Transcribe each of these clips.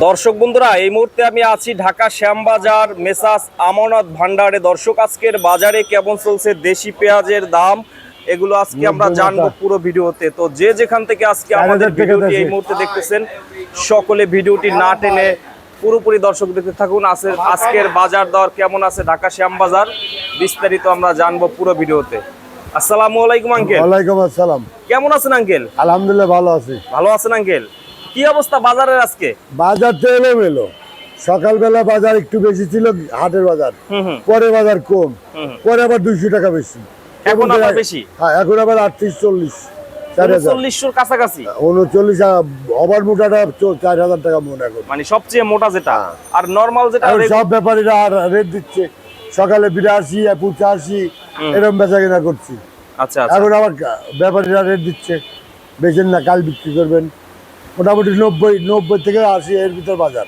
দর্শক বন্ধুরা এই মুহূর্তে আমি আছি ঢাকা শ্যামবাজার মেসাস আমানত ভান্ডারে। দর্শক আজকের বাজারে কেমন চলছে? দেশি পেঁয়াজের দাম এগুলো আজকে আমরা জানব পুরো ভিডিওতে। তো যে যেখান থেকে আজকে আমাদের ভিডিওটি এই মুহূর্তে দেখতেছেন সকলে ভিডিওটি না টেনে পুরোপুরি দর্শক দেখতে থাকুন। আছে- আজকের বাজার দর কেমন আছে ঢাকা শ্যামবাজার? বিস্তারিত আমরা জানব পুরো ভিডিওতে। আসসালামু আলাইকুম আঙ্কেল। ওয়ালাইকুম আসসালাম। কেমন আছেন আঙ্কেল? আলহামদুলিল্লাহ ভালো আছি। ভালো আছেন আঙ্কেল? কি অবস্থা বাজারের আজকে? বাজার তো এলোমেলো। সকালবেলা বাজার একটু বেশি ছিল হাটের বাজার। পরে বাজার কম। পরে আবার দুইশো টাকা বেশি। এখন আবার বেশি? হ্যাঁ। হ্যাঁ এখন আবার আটত্রিশ চল্লিশ কাছাকাছি? উনচল্লিশ ওভার মোটাটা চার হাজার টাকা মন এখন। মানে সবচেয়ে মোটা যেটা? আর নরমাল যেটা সব ব্যাপারীরা রেট দিচ্ছে। সকালে বিরাশি পঁচাশি এরকম বেচা কিনা করছি। আচ্ছা আচ্ছা। এখন আবার ব্যাপারীরা রেট দিচ্ছে। বেচেন না কাল বিক্রি করবেন। মোটামুটি নব্বই নব্বই থেকে আশি এর ভিতর বাজার।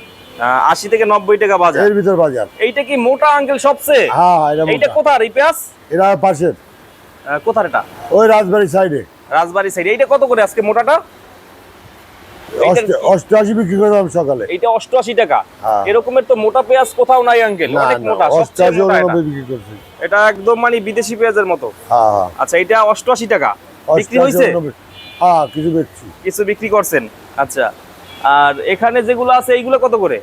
আশি থেকে নব্বই টাকা বাজার। এর ভিতর বাজার। এইটা কি মোটা আঙ্কেল সবচেয়ে? হ্যাঁ হ্যাঁ, এটা। কোথার? এই পেঁয়াজ এরা পাশের কোথার এটা? ওই রাজবাড়ি সাইডে। রাজবাড়ি সাইড। এইটা কত করে আজকে মোটাটা? অষ্টআশি বিক্রি করলাম সকালে। এইটা অষ্টআশি টাকা। হ্যাঁ। এরকমের তো মোটা পেঁয়াজ কোথাও নাই আঙ্কেল। অনেক মোটা অষ্টআশি এটা। বিক্রি করছি। এটা একদম মানে বিদেশি পেঁয়াজের মতো। হ্যাঁ হ্যাঁ। আচ্ছা এটা অষ্টআশি টাকা। বিক্রি হয়েছে হ্যাঁ কিছু বেচছি। কিছু বিক্রি করছেন? আচ্ছা। আর এখানে যেগুলো আছে এইগুলো কত করে?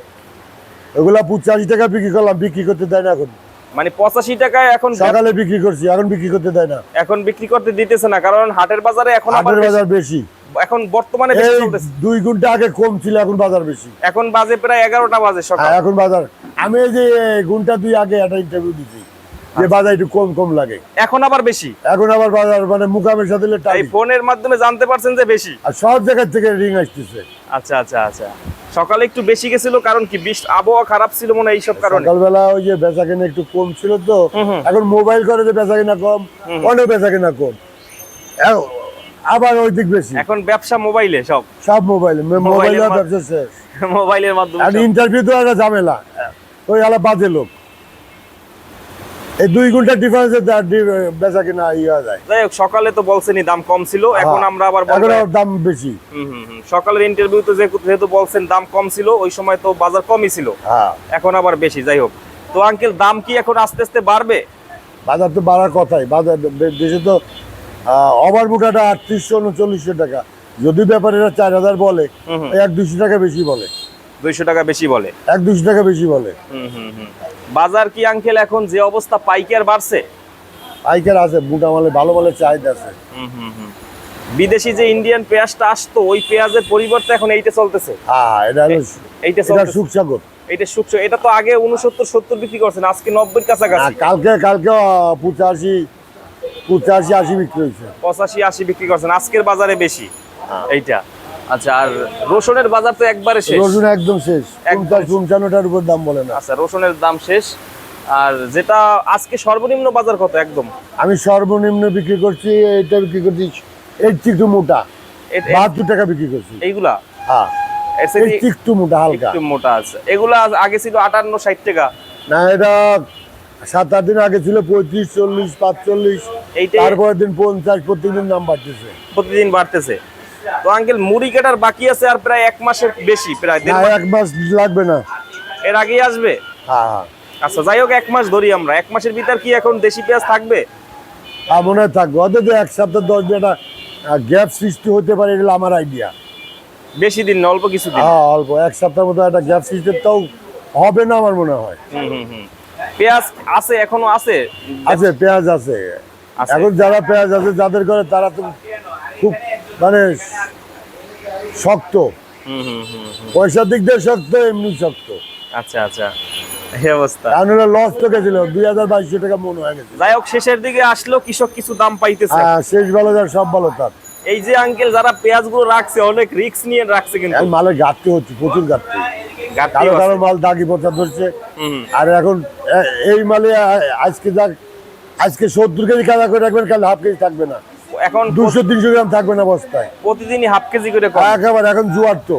পঁচাশি টাকা বিক্রি করলাম বিক্রি করতে দেয় না এখন। মানে পঁচাশি টাকায় এখন সকালে বিক্রি করছি এখন বিক্রি করতে দেয় না। এখন বিক্রি করতে দিতেছে না কারণ হাটের বাজারে এখন হাটের বাজার বেশি। এখন বর্তমানে দুই ঘণ্টা আগে কম ছিল এখন বাজার বেশি। এখন বাজে প্রায় এগারোটা বাজে সকাল। হ্যাঁ এখন বাজার। আমি যে ঘণ্টা দুই আগে একটা ইন্টারভিউ দিছি। যে। বাজার একটু কম কম লাগে। এখন আবার বেশি? এখন আবার বাজার মানে মুকামের সাথে এই ফোনের মাধ্যমে জানতে পারছেন যে বেশি? আর সব জায়গা থেকে রিং আসতেছে। আচ্ছা আচ্ছা আচ্ছা। সকালে একটু বেশি গেছিল কারণ কি? বৃষ্টি আবহাওয়া খারাপ ছিল মনে হয় এইসব কারণে। সকালবেলা ওই যে বেচা কেনা একটু কম ছিল তো। এখন মোবাইল করে যে বেচা কেনা কম অনেক বেচা কেনা কম। আবার ওই দিক বেশি। এখন ব্যবসা মোবাইলে সব? সব মোবাইল মোবাইল মোবাইলের ব্যবসা শেষ। মোবাইলের মাধ্যমে আর ইন্টারভিউ তো একটা ঝামেলা ওই আলা বাজে লোক। এই দুই ঘণ্টা ডিফারেন্সে বেচা কেনা ইয়ে যায়। যাই হোক সকালে তো বলছেনই দাম কম ছিল এখন হ্যাঁ। আমরা আবার এখন দাম বেশি। হুম হুম হুম। সকালের ইন্টারভিউ তো যেহেতু বলছেন দাম কম ছিল ওই সময় তো বাজার কমই ছিল। হ্যাঁ। এখন আবার বেশি যাই হোক। তো আঙ্কেল দাম কি এখন আস্তে আস্তে বাড়বে? বাজার তো বাড়ার কথাই। বাজার দেশে তো ওভার মুটাটা আটত্রিশশো উনচল্লিশশো টাকা। যদি ব্যাপারীরা চার হাজার বলে এক দুশো টাকা বেশি বলে। দুইশো টাকা বেশি বলে। এক দুশো টাকা বেশি বলে। হুম হুম হুম। বাজার কি আঙ্কেল এখন যে অবস্থা পাইকার বাড়ছে? পাইকার আছে মোটা মালে ভালো মালে চাহিদা আছে। হুম হুম হুম। বিদেশি যে ইন্ডিয়ান পেঁয়াজটা আসতো ওই পেঁয়াজের পরিবর্তে এখন এইটা চলতেছে। হ্যাঁ এটা এইটা এটা সুখসাগর। এইটা সুখস এটা তো আগে উনসত্তর সত্তর বিক্রি করছেন আজকে নব্বই কাছাকাছি। কালকে কালকে পঁচাশি পঁচাশি আশি বিক্রি হয়েছে। পঁচাশি আশি বিক্রি করছেন আজকের বাজারে বেশি। হ্যাঁ। এইটা। আচ্ছা আর রসুনের বাজার তো একবারে শেষ। রসুন একদম শেষ। পঞ্চাশ পঞ্চান্নটার উপর দাম বলে না। আচ্ছা রসুনের দাম শেষ। আর যেটা আজকে সর্বনিম্ন বাজার কত একদম? আমি সর্বনিম্ন বিক্রি করছি এটা বিক্রি করছি এইটি একটু মোটা। বাহাত্তর টাকা বিক্রি করছি। এইগুলা? হ্যাঁ। একটু মোটা হালকা। একটু মোটা আছে। এগুলা আগে ছিল আটান্ন ষাট টাকা। না এটা সাত আট দিন আগে ছিল পঁয়ত্রিশ চল্লিশ পাঁচচল্লিশ। তারপরের দিন পঞ্চাশ প্রতিদিন দাম বাড়তেছে। প্রতিদিন বাড়তেছে। তো আঙ্কেল মুড়ি কাটার বাকি আছে আর প্রায় এক মাসের বেশি প্রায় দেড় এক মাস লাগবে না। এর আগেই আসবে? হ্যাঁ হ্যাঁ। আচ্ছা যাই হোক এক মাস ধরি আমরা। এক মাসের ভিতর কি এখন দেশি পেঁয়াজ থাকবে? মনে থাকবে। অথচ এক সপ্তাহ দশ দিন একটা গ্যাপ সৃষ্টি হতে পারে এটা আমার আইডিয়া বেশি দিন না অল্প কিছু দিন হ্যাঁ অল্প। এক সপ্তাহের মতো একটা গ্যাপ সৃষ্টি তাও হবে না আমার মনে হয়। হুম হুম হুম। পেঁয়াজ আছে এখনও আছে? আছে পেঁয়াজ আছে। এখন যারা পেঁয়াজ আছে যাদের ঘরে তারা তো খুব মানে শক্ত। পয়সার দিক দিয়ে শক্ত এমনি শক্ত। আচ্ছা আচ্ছা। এই অবস্থা। লস তো গেছিল দুই হাজার বাইশশো টাকা মনে হয়ে গেছে। যাই হোক শেষের দিকে আসলেও কৃষক কিছু দাম পাইতেছে। শেষ ভালো সব ভালো তার। এই যে আঙ্কেল যারা পেঁয়াজগুলো রাখছে অনেক রিস্ক নিয়ে রাখছে কিন্তু। এখন মালের ঘাটতি হচ্ছে প্রচুর ঘাটতি। মাল দাগি পচা ধরছে। আর এখন এই মালে আজকে যাক আজকে সত্তর কেজি কাদা করে রাখবেন কাল হাফ কেজি থাকবে না। এখন দুশো তিনশো গ্রাম থাকবে না বস্তায়। প্রতিদিনই হাফ কেজি করে একেবারে এখন জুয়ার তো।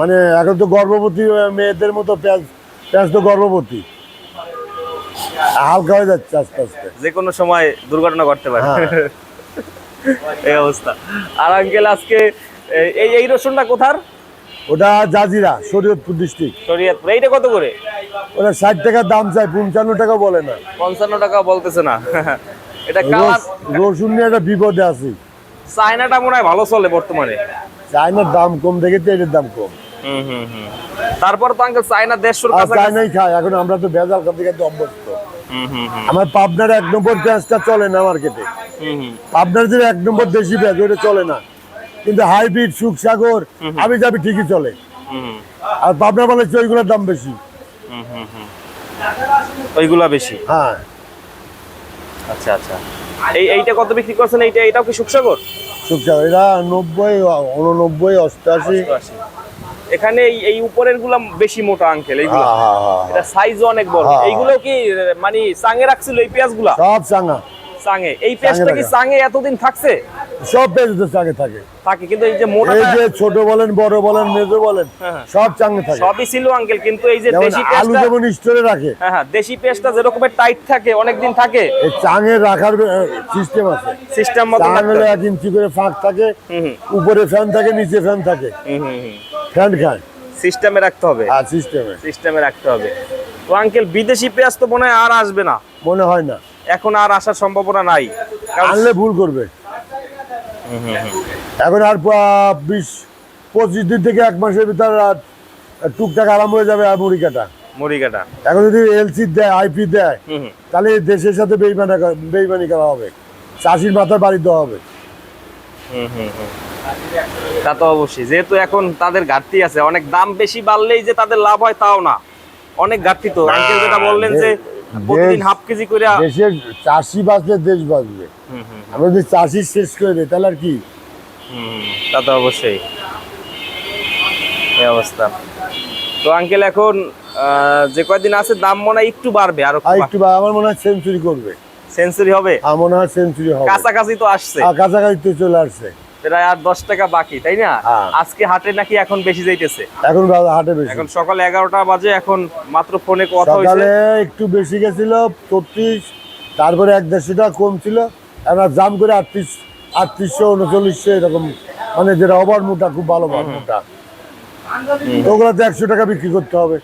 মানে এখন তো গর্ভবতী মেয়েদের মতো পেঁয়াজ পেঁয়াজ তো গর্ভবতী। হালকা হয়ে যাচ্ছে আস্তে আস্তে। যে কোনো সময় দুর্ঘটনা ঘটতে পারে। হ্যাঁ। এই অবস্থা। আর আঙ্কেল আজকে এই এই রসুনটা কোথার? ওটা জাজিরা শরীয়তপুর ডিস্ট্রিক্ট। শরীয়তপুর। এইটা কত করে? ওটা ষাট টাকা দাম চাই পঞ্চান্ন টাকা বলে না। পঞ্চান্ন টাকা বলতেছে না। এটা কালার রসুন নিয়ে একটা বিপদে আছি। চায়নাটা মনে হয় ভালো চলে বর্তমানে। চায়নার দাম কম দেখে তো এটার দাম কম। হুম হুম হুম। তারপর তো আঙ্কেল চায়না দেড়শোর চায়নাই খাই এখন আমরা তো ভেজাল খাতে খাতে অভ্যস্ত। আমার পাবনার এক নম্বর পেঁয়াজটা চলে না মার্কেটে পাবনার যে এক নম্বর দেশি পেঁয়াজ ওটা চলে না। কিন্তু হাইব্রিড সুখসাগর আমি যাবি ঠিকই চলে। হুম আর পাবনা বলে ওইগুলোর দাম বেশি। ওইগুলা বেশি। হ্যাঁ। আচ্ছা আচ্ছা। এই এইটা কত বিক্রি করছেন? এইটা এটাও কি সুখসাগর? সুখসাগর এটা নব্বই উননব্বই অষ্টআশি। এখানে এই উপরেরগুলা বেশি মোটা আঙ্কেল এইগুলো। হ্যাঁ হ্যাঁ হ্যাঁ এটা সাইজও অনেক বড়। এইগুলো কি মানে চাঙে রাখছিল এই পেঁয়াজগুলা সব চাঙা। চাঙে। এই পেঁয়াজটা কি। চাঙে এতদিন থাকছে? সব পেঁয়াজ তো চাঙে থাকে। থাকে কিন্তু এই যে এই যে ছোট বলেন বড় বলেন মেজো বলেন হ্যাঁ, হ্যাঁ। সব চাঙে থাকে। সবই ছিল আঙ্কেল কিন্তু এই যে দেশি আলু যেমন স্টোরে রাখে। হ্যাঁ হ্যাঁ দেশি পেঁয়াজটা যেরকমের টাইট থাকে অনেকদিন থাকে। এই চাঙে রাখার সিস্টেম আছে। সিস্টেম মতো চাঙ থাকতে এক ইঞ্চি করে ফাঁক থাকে উপরে ফ্যান থাকে নিচে ফ্যান থাকে। ফ্যান খায়। সিস্টেমে রাখতে হবে। আর সিস্টেমে সিস্টেমে রাখতে হবে। তো আঙ্কেল বিদেশি পেঁয়াজ তো মনে হয় আর আসবে না। মনে হয় না। এখন আর আসার সম্ভাবনা নাই। আনলে ভুল করবে। এখন আর বিশ পঁচিশ দিন থেকে এক মাসের ভিতর টুকটাক আরাম হয়ে যাবে আর মুড়ি কাটা মুড়িকাটা। এখন যদি এলসি দেয় আইপি দেয় তাহলে দেশের সাথে বেইমানি বেইমানি করা হবে। চাষির মাথায় বাড়ি দেওয়া হবে। হুম হুম হুম। তা তো অবশ্যই। যেহেতু এখন তাদের ঘাটতি আছে অনেক দাম বেশি বাড়লেই যে তাদের লাভ হয় তাও না। অনেক ঘাটতি তো। যেটা বললেন যে প্রতিদিন হাফ কেজি করে দেশের চাষি বাঁচলে দেশ বাঁচবে। আমরা যদি চাষি শেষ করে দিই তাহলে আর কি? তা তো অবশ্যই। এই অবস্থা। তো আঙ্কেল এখন যে কয়দিন আছে দাম মনে হয় একটু বাড়বে আরও একটু আমার মনে হয় সেঞ্চুরি করবে। সেঞ্চুরি হবে? আমার মনে হয় সেঞ্চুরি হবে। কাছাকাছি তো আসছে। কাছাকাছি তো চলে আসছে। প্রায় আর দশ টাকা বাকি তাই না? হ্যাঁ। আজকে হাটে নাকি এখন বেশি যাইতেছে? এখন হাটে বেশি। এখন সকাল এগারোটা বাজে এখন মাত্র ফোনে কথা হয়েছে একটু বেশি গেছিল ছত্রিশ তারপরে এক দেড়শো টাকা কম ছিল জাম করে আটত্রিশ আটত্রিশশো উনচল্লিশশো এরকম। মানে যেটা ওভার মোটা খুব ভালো মোটা। তো ওগুলোতে একশো টাকা বিক্রি করতে হবে।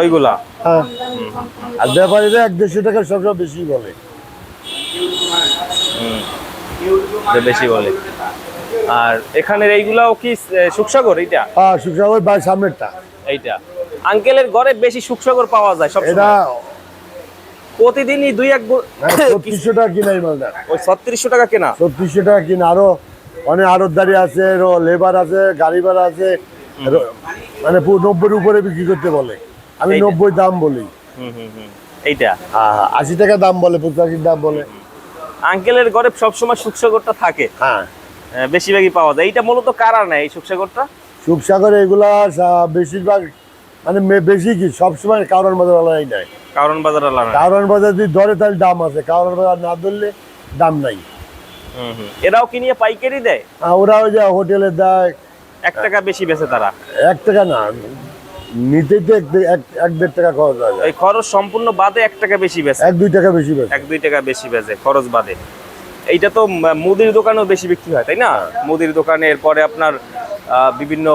ওইগুলা? হ্যাঁ। আর ব্যাপারীরা এক দেড়শো টাকা সবসময় বেশি বলে। বেশি বলে। আর এখানের এইগুলাও কি সুখসাগর? এইটা? হ্যাঁ সুখসাগর বাই সামনেরটা। এইটা। আঙ্কেলের ঘরে বেশি সুখসাগর পাওয়া যায় সব এটা প্রতিদিনই দুই এক ছত্রিশশো টাকা কিনা এই মালটা। ওই ছত্রিশশো টাকা কেনা? ছত্রিশশো টাকা কিনা। আরও অনেক আড়তদারি আছে লেবার আছে গাড়ি ভাড়া আছে। মানে নব্বইয়ের উপরে বিক্রি করতে বলে। আমি নব্বই দাম বলি। হুম হুম হুম। এইটা? আশি টাকা দাম বলে পঁচাশির দাম বলে। আঙ্কেলের ঘরে সবসময় সুখসাগরটা থাকে। হ্যাঁ। বেশিরভাগই পাওয়া যায়। এইটা মূলত কারা নেয় এই সুখসাগরটা? সুখসাগর এগুলা বেশিরভাগ মানে বেশি কি সবসময় কারণ বাজার আলাদাই নাই কারণ বাজার আলাদা কারণ বাজার যদি ধরে তাহলে দাম আছে। কারণ বাজার না ধরলে দাম নাই। এরাও কি নিয়ে পাইকারি দেয়? ওরা ওই যে হোটেলে দেয়। এক টাকা বেশি বেচে তারা। এক টাকা না নিতেই তো এক দেড় টাকা খরচ হয়ে। এই খরচ সম্পূর্ণ বাদে এক টাকা বেশি বেচে। এক দুই টাকা বেশি এক দুই টাকা বেশি বেচে খরচ বাদে। এইটা তো মুদির দোকানেও বেশি বিক্রি হয় তাই না? মুদির দোকানে এরপরে আপনার বিভিন্ন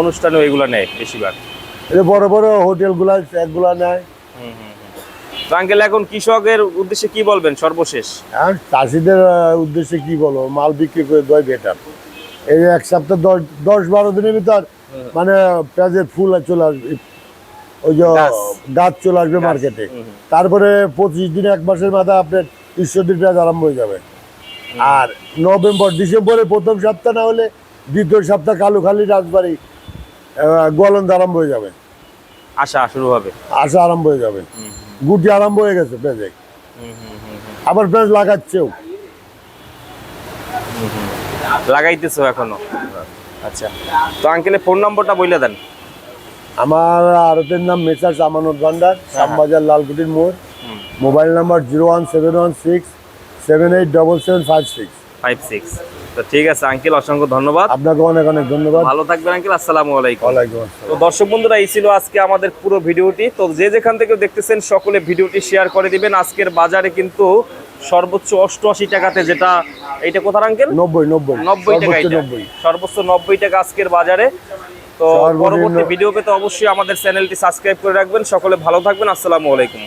অনুষ্ঠানেও এগুলো নেয় বেশিরভাগ। এই বড় বড় হোটেলগুলা একগুলা নেয়। তো আঙ্কেল এখন কৃষকের উদ্দেশ্যে কি বলবেন সর্বশেষ? আর চাষিদের উদ্দেশ্যে কি বলো মাল বিক্রি করে দেয় বেটার এই এক সপ্তাহ দশ দশ বারো দিনের ভিতর মানে পেঁয়াজের ফুল চলে আসবে ওই যে গাছ। চলে আসবে মার্কেটে। তারপরে পঁচিশ দিন এক মাসের মাথায় আপনার ঈশ্বরদীর পেঁয়াজ আরম্ভ হয়ে যাবে। আর নভেম্বর ডিসেম্বরে প্রথম সপ্তাহ না হলে দ্বিতীয় সপ্তাহ কালুখালি রাজবাড়ি গোয়ালন্দ আরম্ভ হয়ে যাবে। আশা শুরু হবে। আসা আরম্ভ হয়ে যাবে। গুটি আরম্ভ হয়ে গেছে পেঁয়াজে। আবার পেঁয়াজ লাগাচ্ছেও। লাগাইতেছো এখনও? আচ্ছা। তো আঙ্কেলের ফোন নম্বরটা বলে দেন। আমার আরতের নাম মেসার্স আমানত ভান্ডার শ্যামবাজার লালকুটির মোড়। Mobile number zero one seven one six seven eight double seven five six. Five six তো ঠিক আছে আঙ্কেল অসংখ্য ধন্যবাদ। আপনাকে অনেক অনেক ধন্যবাদ। ভালো থাকবেন আঙ্কেল আসসালামু আলাইকুম। ওয়ালাইকুম তো দর্শক বন্ধুরা এই ছিল আজকে আমাদের পুরো ভিডিওটি। তো যে যেখান থেকে দেখতেছেন সকলে ভিডিওটি শেয়ার করে দিবেন। আজকের বাজারে কিন্তু সর্বোচ্চ অষ্টআশি টাকাতে যেটা এটা কোথার আঙ্কেল? নব্বই নব্বই। নব্বই টাকা সর্বোচ্চ নব্বই। টাকা আজকের বাজারে। তো পরবর্তী ভিডিও পেতে অবশ্যই আমাদের চ্যানেলটি সাবস্ক্রাইব করে রাখবেন। সকলে ভালো থাকবেন। আসসালামু আলাইকুম।